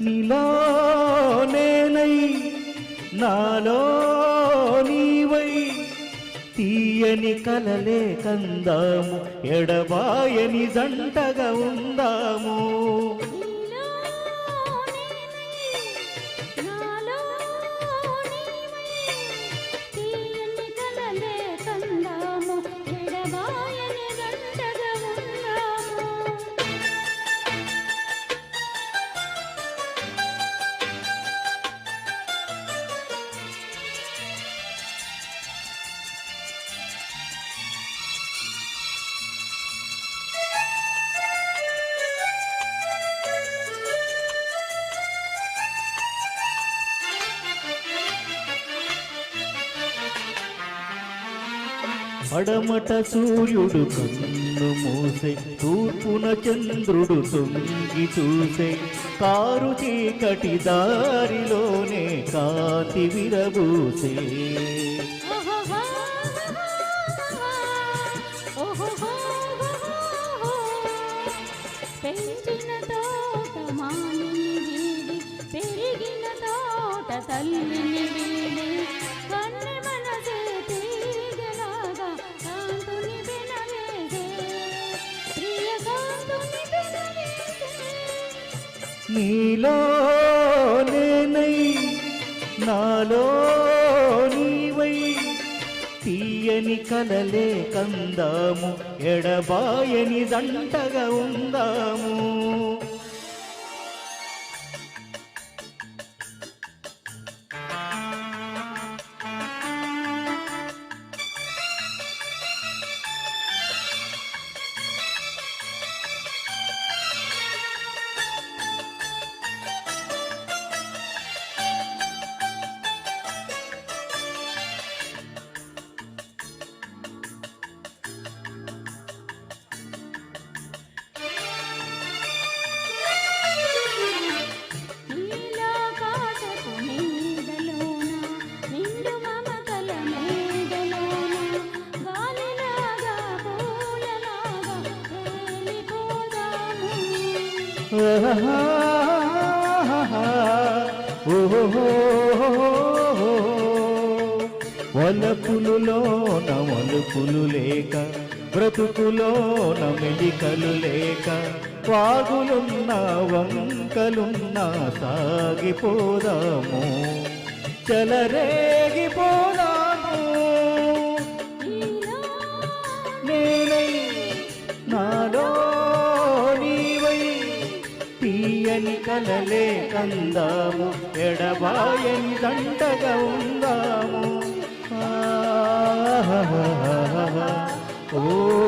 నీలో నేనై నాలో నీవై. తీయని కలలే కందాము ఎడబాయని జంటగా ఉందాము. తీయని కలలే కందాము, పడమట సూర్యుడు కన్ను మూసే తూర్పున చంద్రుడు తొంగి చూసే. కారు చీకటి దారిలోనే కాతి విరబూసే పెంచిన తోట మాలిని పెరిగిన తోట తల్లిని నీలో నేనై నాలో నీవై. తీయని కలలే కందాము ఎడబాయని దంటగా ఉందాము. వలపులులోన వలుపులు లేక బ్రతుకులోన మెలికలు లేక వాగులున్న వంకలున్న సాగిపోదాము. చలరేగిపోదా తీయని కలలే కందాము. ఎడబాయని దండగా ఉందాము. ఓ